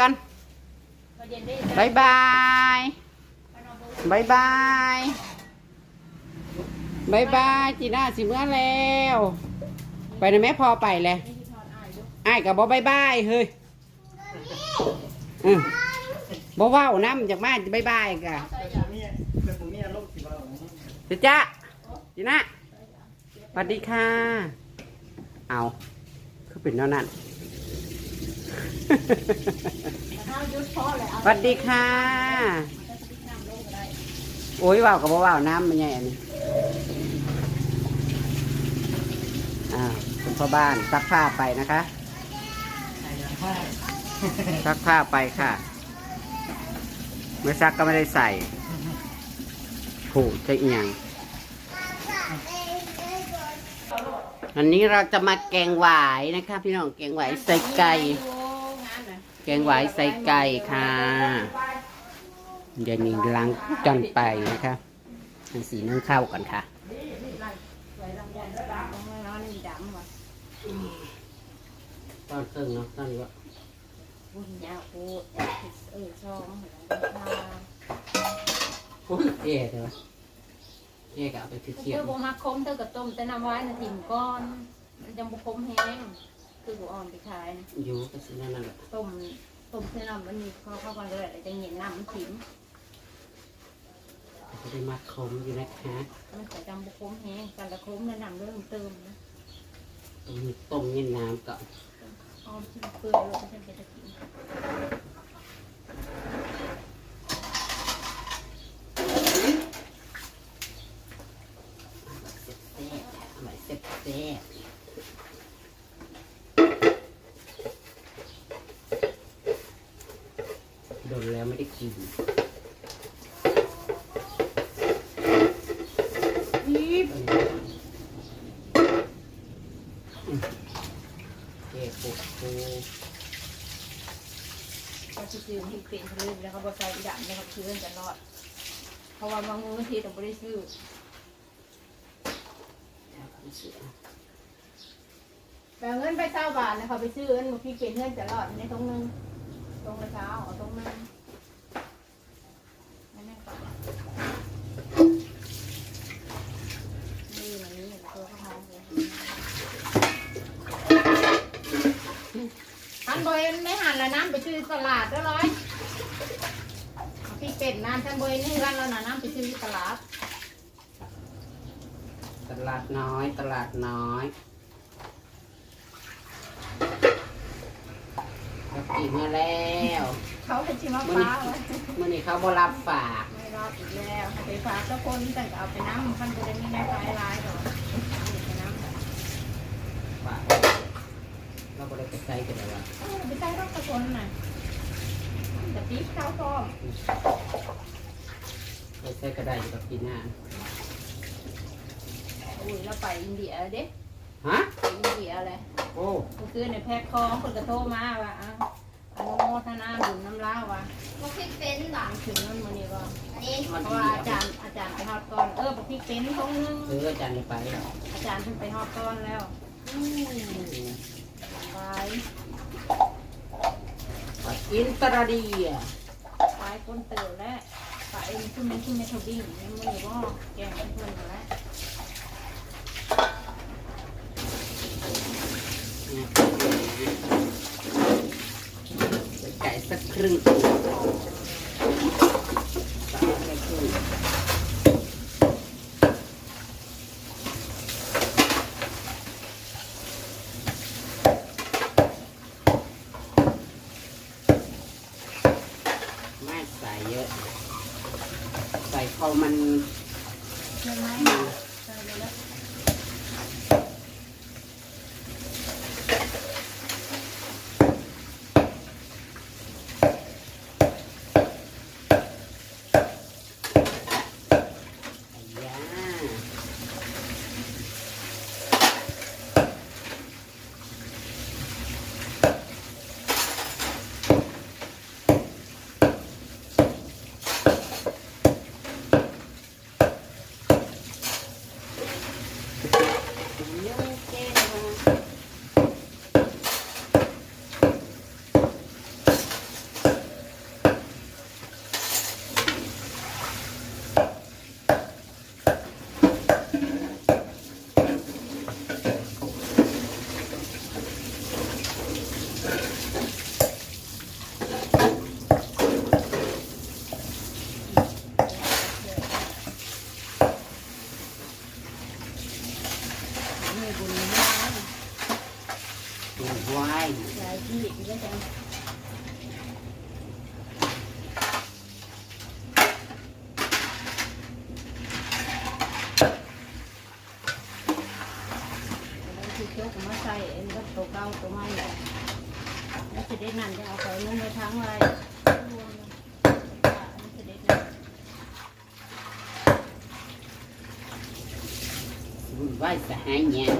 กันเย็นได้บายบายบายบายบายบายจีน่าสิเมื่อแล้ว ไปนะแม่พอไปเลยอ้ายกับบอบายบายเฮ้ยอืมบ่เว้าน้ำจากมาบายบายกะเป็นผมเนี่ยโรคสิบาเดี๋ยวจ้าจีน่าสวัสดีค่ะ เอาคือเป็นแนวนั้น สวัสดีค่ะ โอ้ยว่าวกับบ่ว่าวน้ำมันใหญ่อันนี้อ่าวคุณพ่อบ้านซักผ้าไปนะคะซักผ้าไปค่ะ ไม่ซักก็ไม่ได้ใส่ผูกจะอีหยังอันนี้เราจะมาแกงหวายนะคะพี่น้องแกงหวายใส่ไก่ แกงหวายใส่ไก่ค่ะเดี๋ยวนี้ล้างจานไปนะคะให้สีนึ่งข้าวก่อนค่ะตอนครึ่งเนาะตอนนี้ก็บุญยาโคเออช่องโอ้ยเอ๊ะเดี๋ยวเอ๊ะก็เอาไปคือเคี่เธยวอบ่มาคมเธอกับต้มแต่น้ำไว้นะถิ่มก้อน มันยังบ่คมแห้ง คือบ่อ่อนไปขายนะอยู่ก็สินั่นนั่นแหละต้มต้มเส้นน้ำมันมีเข้าเข้ากันเลยจะเย็นน้ำมันถิ่มจะได้มาคมอยู่นะคะมันก็จำบ่คมแห้งกันละคมแล้วน้ำเริ่มเติมนะต้มต้มเย็นน้ำก่อนอ้อมที่เปื่อยแล้วก็จะจะกิน แซ่บอร่อยแซ่บแซ่บ โดนแล้วไม่ได้กินนี่เอ๊ะปุ๊บปุ๊บก็จะซื้อที่เป็นทะเลแล้วเขาบอกใส่ดำแล้วเขาซื้อจะรอด เพราะว่าบางมื้อทีต้องไม่ได้ซื้อแต่เงินไปเก้าบาทนะเขาไปซื้อเงินบางทีเป็นเงินจะรอดในตรงนึง ตรงกระเช้าเอาตรงนึงนั่นแหละค่ะนี่มันนี่ตัวเขาหอมเลยท่านบอยไม่หันแล้วน้ำไปซื้อตลาดแล้วร้อยพี่เป็ดน้ำท่านบอยนี่กันแล้วนะน้ำไปซื้อตลาด ตลาดน้อย ตลาดน้อย เรากินมาแล้วเขาเป็นชิมะฟ้าไว้มื่อนี้เขาบ่รับฝากไม่รอดอีกแล้วไปฝากเจ้าคนแต่ก็เอาไปน้ำมันจะได้มีแม่ฟ้าลายหรอกเอาไปน้ำฝากเราบ่ได้ไปใช้กันแล้วว่าเออไปใช้รถตะคนน่ะแต่ปี๊บข้าวต้มไปใช้ก็ได้อยู่กับกินหน้าอุ้ยเราไปอินเดียเด้ฮะไปอินเดียเลยโอ้เมื่อคืนในแพ็คคองคนกระโทรมาว่าอ้าวอนุ โมทนาบุญน้ำล้าวว่ะก็คิดเป็นหลังถึงนั่นมันนี่ว่าอันนี้มันเพดีราะว่าอาจารย์อาจารย์ไปฮอดก่อนเออบอกพี่เป็นตรงนึงซื้ออาจารย์ไปแล้วอาจารย์เพิ่นไปฮอดก่อนแล้วไปไปอินตราเดียไปคนเติร์แล้วไปขึ้นเมนขึ้นเมทบิ้งนี่มันนี่ว่าแกงเพื่อนๆแล้ว ไก่สักครึ่ง này của mình hoa của hoài là chi điện cho xem chốt nó xay em bắt tổ cao tổ mai này nó sẽ đến nằm cho phải nó mới thắng lại vai cả hai nhà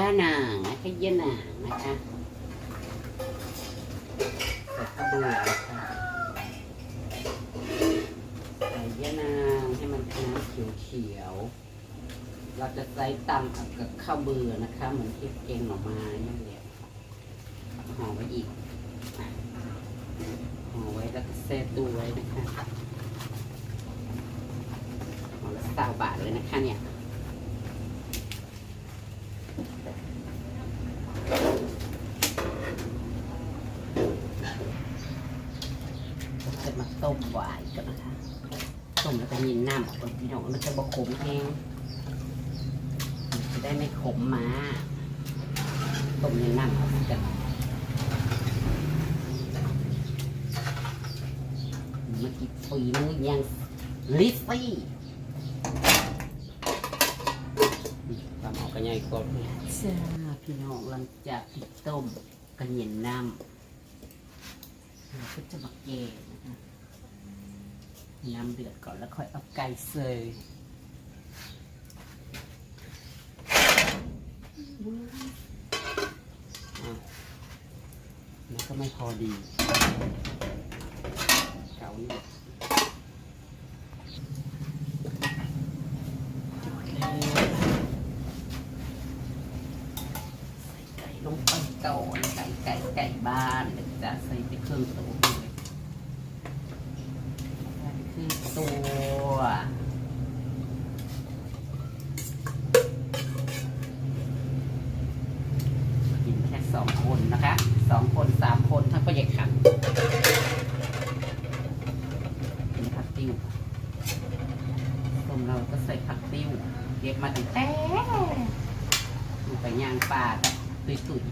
ย่านางนะคะย่านางนะคะใส่ข้าวเบื่อนะคะใส่ย่านางให้มันน้ำเขียวๆเราจะใส่ตำกับข้าวเบื่อนะคะเหมือนที่เกงหน่อไม้นั่นแหละห่อไว้อีกห่อไว้แล้วก็แช่ตู้ไว้นะคะห่อละสามบาทเลยนะคะเนี่ย จะมา ต้มหวานกันนะคะต้มแล้วก็ยินน้ำออกบนพี่น้องมันจะบะขมแห้งจะได้ไม่ขมมาต้มยินน้ำออกกันเมื่อกี้ปีมือยังลิซซี่ทำเอากระไงก่อนจ้าพี่น้องหลังจากที่ต้มกระเย็นน้ำก็จะมาเกง น้ำเดือดก่อนแล้วค่อยเอาไก่เซยอะมันก็ไม่พอดีเกาเนี่ยจุดแล้วใส่ไก่ลงไปก่อนไก่ไก่ไก่บ้านจะใส่ไปเครื่องตัวเลยใส่ไปครึ่ง ตัวกินแค่สองคนนะคะสองคนสามคนถ้าก็อยากขันนี่ผักติ้วต้มเราก็ใส่ผักติ้วเก็บมาตั้งแต่ดูไปย่างปลากับตุยตุยๆ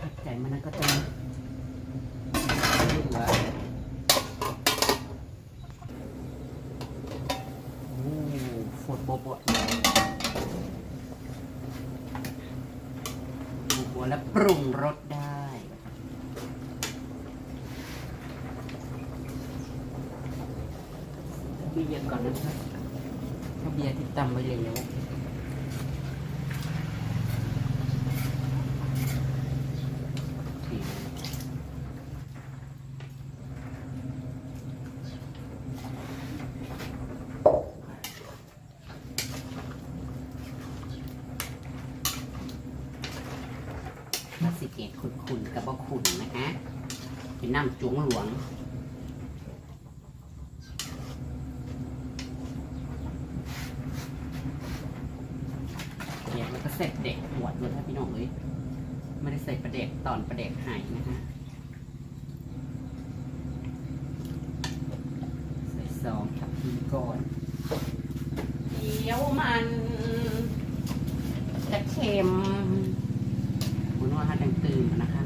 ผัดใจมันก็จะมีเหลือโอ้ ฝดโบโบะดูบัวแล้วปรุงรสได้เบียร์ก่อนนะครับถ้าเบียร์ที่ตำไว้แล้วมาสิเกตขุนๆกับบ่ขุนนะคะเป็นน้ำจวงหลวง เสร็จเด็กหวดเลยถ้าพี่น้องเอ้ยไม่ได้ใส่ประเด็กตอนประเด็กหายนะฮะใส่ซองทับทีก่อนเดี๋ยวมันจะเค็มคุณว่าฮะดังตื่นนะคะ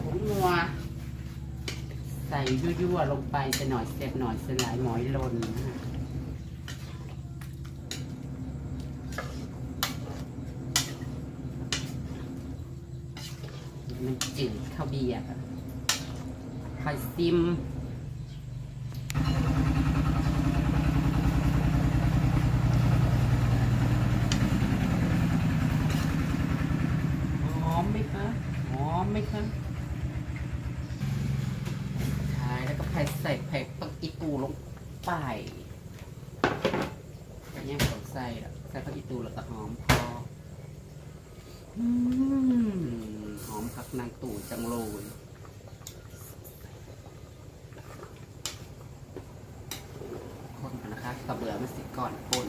ผมนัวใส่ยั่วๆลงไปจะหน่อยเสร็จหน่อยสลายหมอยลนนะฮะ มันจืดข้าวเบียร์อะคอยซิม หอมไหมคะหอมไหมคะทายแล้วก็ใส่ใส่แผกปักอีตูลงไปอันนี้ผมใส่ละใส่ปักอีตูแล้วก็หอมพอ อืมหอมผักนางตู่จังเลยคน กันนะคะกระเบือมันสิก่อนคน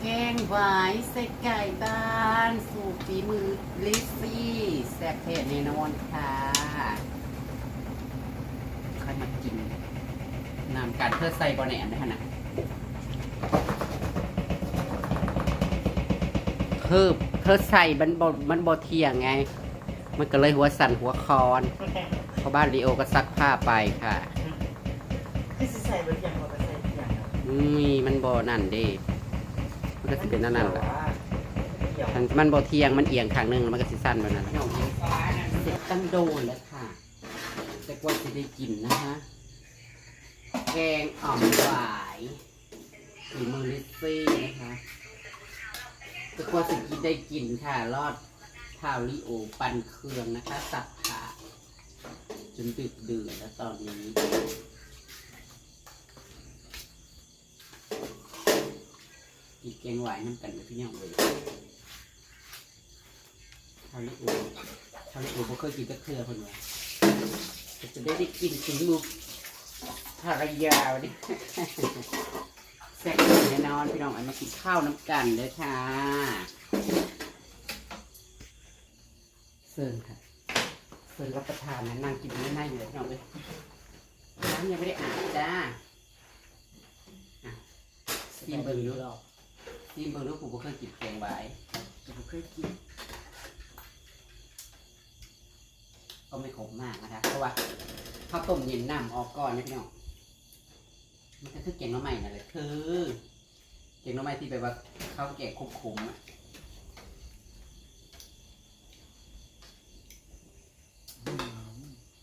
แกงหวายใส่ไก่บ้าน สูตรฝีมือลิซซี่แซ่บเผ็ดแน่นอนค่ะค่อยมากินนำกันเพื่อใส่บอแหนมนะคะนะคือเธอใส่มันบมันบเทียงไง มันก็เลยหัวสั่นหัวคอนเพราะบ้านลีโอก็ซักผ้าไปค่ะ ที่สิใส่เป็นอย่างเราไปใส่อย่างนะมีมันบนั่นเด้มันก็สิเป็นนั่นนั่นแหละเกี่ยวมันมันบเทียงมันเอียงข้างหนึงแล้วมันก็สิสั้นแบบนั้นเสร็จตั้งโดนแล้วค่ะ แต่กว่าจะได้กินนะฮะแกงอ่อมหวายฝีมือลิซซี่นะคะแต่กว่าจะกินได้กินค่ะ รอดข้าวลิโอปันเครื่องนะคะ สับขาจนดึกดื่นแล้วตอนนี้ อีกแกงหวายน้ำกันกับพี่น้องเลยข้าวลิโอข้าวลิโอบ่เคยกินตะเครือคนวะแต่จะได้ได้กินถึงลูกภรรยาวันนี้แซ่บแน่นอนพี่น้องเอามากินข้าวน้ำกันเลยค่ะเซิร์นค่ะเซิร์นรับประทานนะนั่งกินไม่ได้เลยพี่น้องเลยน้ำยังไม่ได้อาบจ้าอะซีมเบิ่งดูหรอ กซีมเบิ่งดูกูบ่เคยกินแกงหวายผมเคยกินก็ไม่ขมมากนะคะเพราะว่าข้าวต้มเย็นน้ำออกก่อนนะพี่น้องมันก็คือแกงหน้ำใหม่นั่นแหละคือแกงหน้ำใหม่ที่แบบว่าข้าวแกงขมๆอะ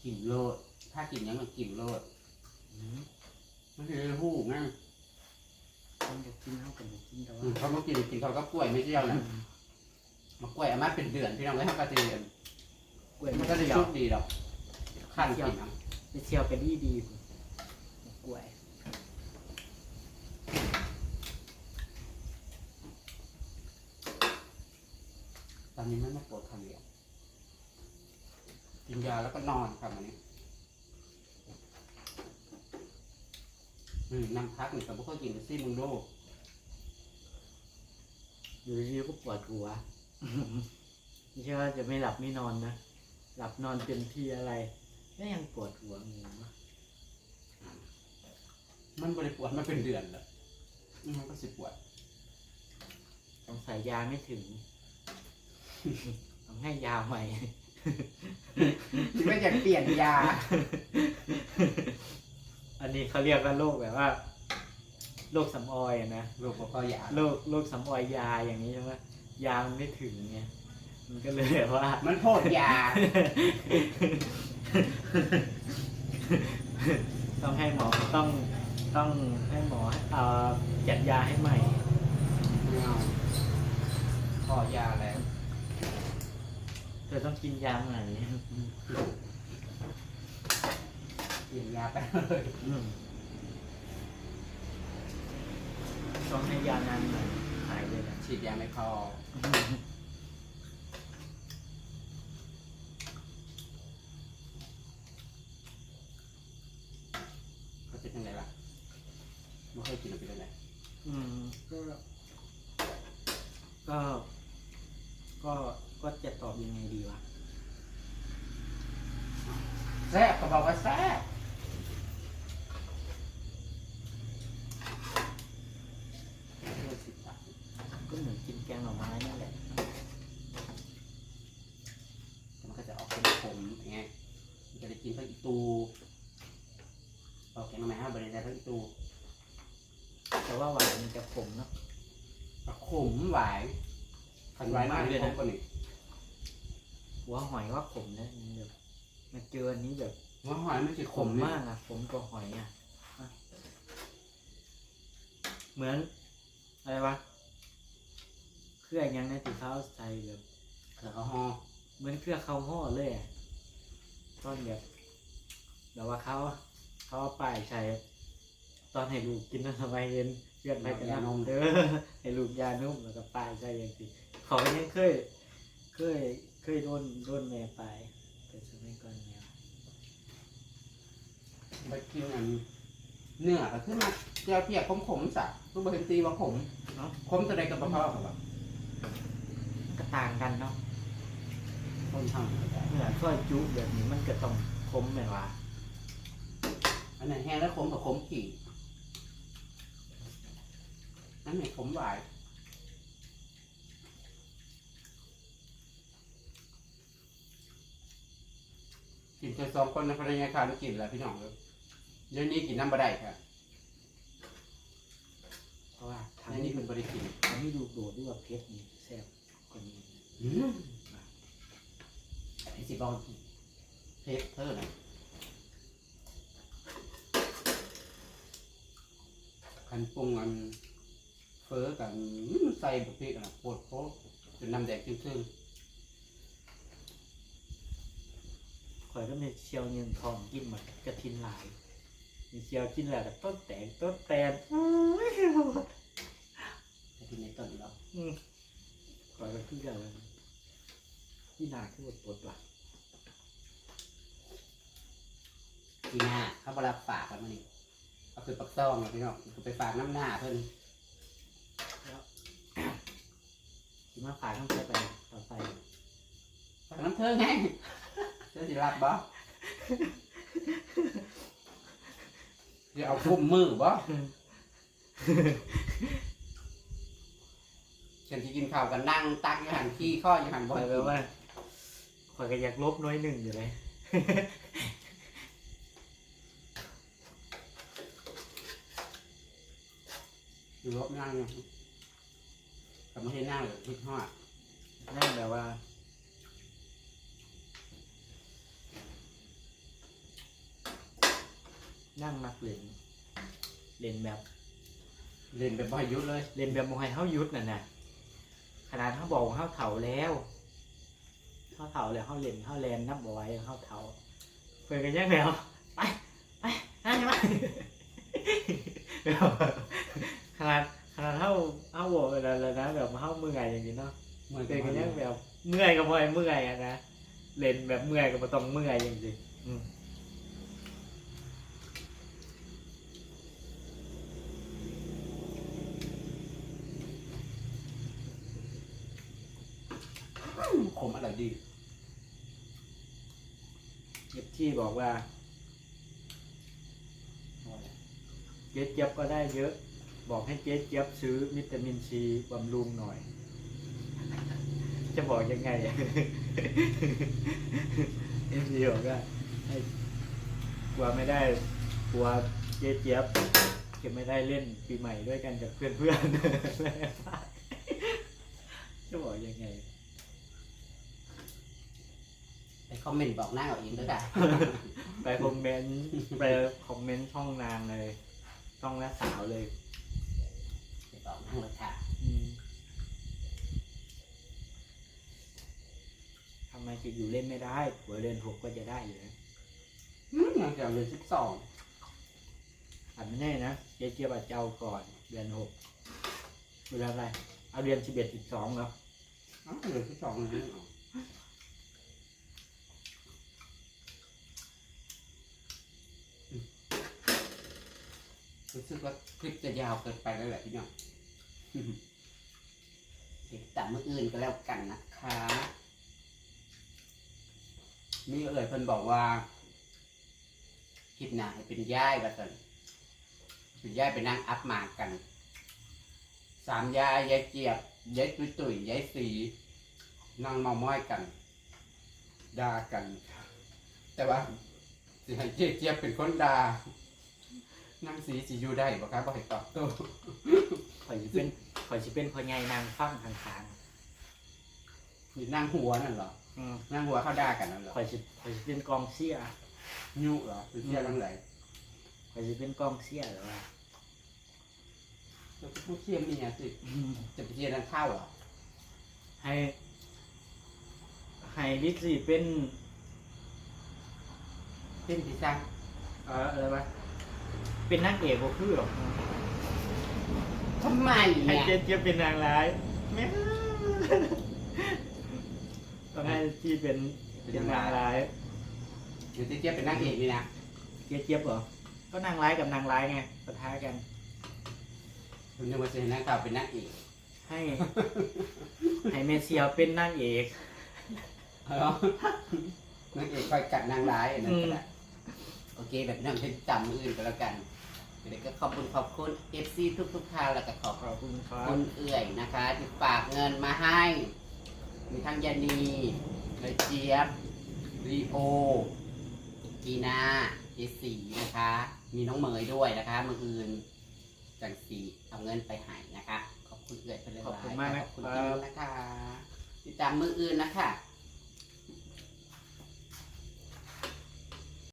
กลิ่นโลด ถ้ากินยังมันกลิ่นโลดมันคือหูงั้น คนจะกินเท่ากันกินแต่อืว่ามเขาก็กินกินเขาก็กล้วยไม่เที่ยวนะมากล้วยอามาเป็นเดือนพี่น้องเลยเขาก็จะเดือนกล้วยมัมันนก็ก็จะจะชุชุบบดีดอกขั้นกินเอาจะเชียวกันดีดีกล้วยตอนนี้ไม่มาปวดคำเดียวกินยาแล้วก็นอนครับอันนี้อืมน้ำพักหนึ่งกับพวกเขากินซี่มึงดู อยู่ดีๆก็ปวดหัวไม่ใช่ว่าจะไม่หลับไม่นอนนะหลับนอนเต็มที่อะไรก็ยังปวดหัวงงวะมันบริปวดมาเป็นเดือนแล้วอืมมันก็สิปวดต้องใส่ยาไม่ถึงต้องให้ยาใหม่คิดว่าอยากเปลี่ยนยา อันนี้เขาเรียกว่าโรคแบบว่า โรคสำออยอะนะโรคบ่พอยาโรคโรคสำออยยาอย่างนี้ใช่ไหมยามันไม่ถึงไงมันก็เลยแบบว่า มันโทษยา ต้องให้หมอต้องต้องให้หมอเอ่อจัดยาให้ใหม่ไม่เอาพอยาแล้วเธอต้องกินยาใหม่เปลี่ยนยาไปเลย อืม ต้องให้ยานานหน่อยหายเลยนะฉีดยาไม่พอเขาจะเป็นไงล่ะไม่ค่อยกินหรือเป็นยังไงอืมก็ ก็ ก็ก็จะตอบยังไงดีวะแซ่บก็บอกว่าแซ่บเลือกสิบบาท ก็เหมือนกินแกงหน่อไม้นั่นแหละ แต่มันก็จะออกเป็นขมอย่างเงี้ยมันจะได้กินทั้งอีตูออกแกงมาไหมฮะบริเวณทั้งอีตู แต่ว่าหวานมันจะ ขมเนาะอะขมหวานขันหวานมากเลยนะคนนี้หัวหอยว่าขมนะมันแบบมาเจออันนี้แบบหัวหอยมันจะขขมมมากอะขมกว่าหอยอะอะเหมือนอะไรวะเครื่องยังในติเขาใส่แบบแอลกอฮอล์เหมือนเครื่องเขาห่อเลยอะตอนแบบแบบว่าเขาเขาเอาป้ายใส่ ตอนให้ลูกกินนั่นทำไมเย็นเพื่อนไปกันนะเออให้ลูกยานุ่มแล้วก็ป้ายใส่อย่างสิเขายังเคย เคยเคยโดนโดนแม่ไปแต่สมัยก่อนแม่ไปกินอันเนื้อก็ขึ้นมาเจียวเพียกขมๆสักรูปเห็นตีว่าขมเนาะขมตัวใดกับปลาพ่อครับมันก็ต่างกันเนาะคนทำเนื้อช่วยจุแบบนี้มันก็ต้องคมแม่นว่าอันนั้นแห้งแล้วขมกับขมขี่ นั่นไม่ขมหวานกินแค่สองคนในภรรยาคาไม่กินแล้วพี่น้องเลยเดี๋ยวนี้กินน้ำบะได้ค่ะ เพราะว่าอันทำนี้ให้เป็นบริกินทำให้ดูโดดด้วยว่าเพชรนี่แซ่บกว่านี้อืมไอ้สิบองเพชรเธอนะคันปรุงอัน เฟอกันอื้อใส่บุพริกอะปวดโป๊ะจนน้ำแดงซึ้งข่อยก็มีเชียวเงินทองกินเหมือนกระทินหลาย มีเชียวกินแล้วก็ต้นแตงต้นแตนอุ้ยๆแต่ที่ในต้นเราอืมข่อยก็คือกันเลยที่นาคือว่าปวดหลังทีหน้าเขาบรับฝากกันมานี่เอาคือปักซ่องแล้วพี่น้องคือไปฝากน้ำหน้าเพิ่น ที่ มาฝากต้องใช้ไปต่อไปฝากน้ำเธอไงเจ้าสิรับบ่เดี๋ยวเอาคุมมือบ่ฉันที่กินข้าวกันนั่งตักอยู่หันขี้ข้ออยู่หันบ่ข่อยอยแบบว่าข่อยก็อยากลบน้อยหนึ่งอยู่เลยอยู่รบนั่งอยู่ กับไม่ให้นั่งเลยพิดหอดนั่นแบบว่านั่งมักเล่นเล่นแบบเล่นแบบบ่อยยุดเลยเล่นแบบมวยเฮายุดน่ะนะขนาดเขาบอกว่าเฮาเถาแล้วเฮาเถาแล้วเฮาเล่นเฮาแลนนับบ่ไหว้เฮาเถาเพิ่นกันยังแล้วไปไปนั่งมาข เนาะเหมือนเพิ่กันนกันยังแบบเมื่อยก็บ่ให้เมื่อยอะนะเล่นแบบเมื่อยก็บ่ต้องเมื่อยอย่างนี้อืมขมอร่อยดีเจ็บที่บอกว่าเจ๊เจี๊ยบก็ได้เยอะ บอกให้เจ๊เจี๊ยบซื้อวิตามินซีบำรุงหน่อย จะบอกยังไงเอ็มซีบอกว่าให้กลัวไม่ได้กลัวเจ๊เจี๊ยบจะไม่ได้เล่นปีใหม่ด้วยกันกับเพื่อนๆจะบอกยังไงไปคอมเมนต์บอกหน้าเอาเองก็ได้ไปคอมเมนต์ไปคอมเมนต์ช่องนางเลยช่องน้าสาวเลยไปบอกนั่งเลยค่ะ อืมทำ ไมจะอยู่เล่นไม่ได้หัวเดือนหกก็จะได้อยู่นะอืมยังจะเรียนสิบสองอันไม่แน่นะเจ๊เจี๊ยบอาจจะเอาก่อนเดือนหกเวลาอะไร เอาเดือนสิบเอ็ดสิบสองแล้วอ๋อเรียนสิบสองเลยรู้สึกว่าคลิปจะยาวเกินไปแล้วแหละพี่น้องเดี๋ยวตัดมืออื่นก็แล้วกันนะคะ นี่เอ่ยเพิ่นบอกว่าคลิปหน้าให้เป็นย่ายว่าสันเป็นย่ายไปนั่งอัพหมากกันสามยายยายเจียบยายตุ้ยตุ้ยยายสีนั่งเมาม้อยกันด่ากัน แต่ว่าสิให้เจ๊เจียบเป็นคนด่านั่งสีสิอยู่ได้บ่ครับบ่ให้ตอบโต้ข่อยจะเป็นข่อยจะเป็นพ่อใหญ่นางฟังทางทางนี่นั่งหัวนั่นเหรอๆ อืมนั่งหัวเขาด่ากันนั่นเหรอข่อยจะข่อยจะเป็นกองเชียร์ยุเหรอเป็นเชียร์ทั้งหลายข่อยจะเป็นกองเชียร์หรือว่าแล้วผู้เชียร์มีไงสิจะไปเชียร์นั่งเข้าเหรอให้ให้ดิซี่เป็น เส้นที่สร้างเอ่ออะไรวะเป็นนางเอกบ่คือหรอกทำไมให้เนี่ยเจ๊เจี๊ยบเป็นนางร้ายแม่ ต้องให้ที่เป็นเป็นนางร้ายเดี๋ยวเจ๊เจี๊ยบเป็นนางเอกนี่นะเจ๊เจี๊ยบเหรอ ก็นางร้ายกับนางร้ายไงปะทะกันคุณยังมาเจอนักข่าวเป็นนักเอก ให้ ให้เมเซียวเป็นนางเอกเหรอนักเอกคอยกัดนางร้ายอันนั่นก็ได้โอเคแบบนั้นเป็นจำมืออื่นก็แล้วกันเด็กก็ขอบคุณขอบคุณเอฟซีทุกทุกๆท่านแล้วก็ขอบขอบคุณครัคุบณเอื่อยนะคะ ที่ฝากเงินมาให้ มีทั้งยานีเลยเจี๊ยบรีโอกีนาเจสีนะคะ มีน้องเหมยด้วยนะคะ มืออื่น จังสีเอาเงินไปให้นะคะ ขอบคุณเอื่อยไปเลยขอบคุณมากนะขอบคุณครับเอื่อยนะคะติดตามมืออื่นนะคะ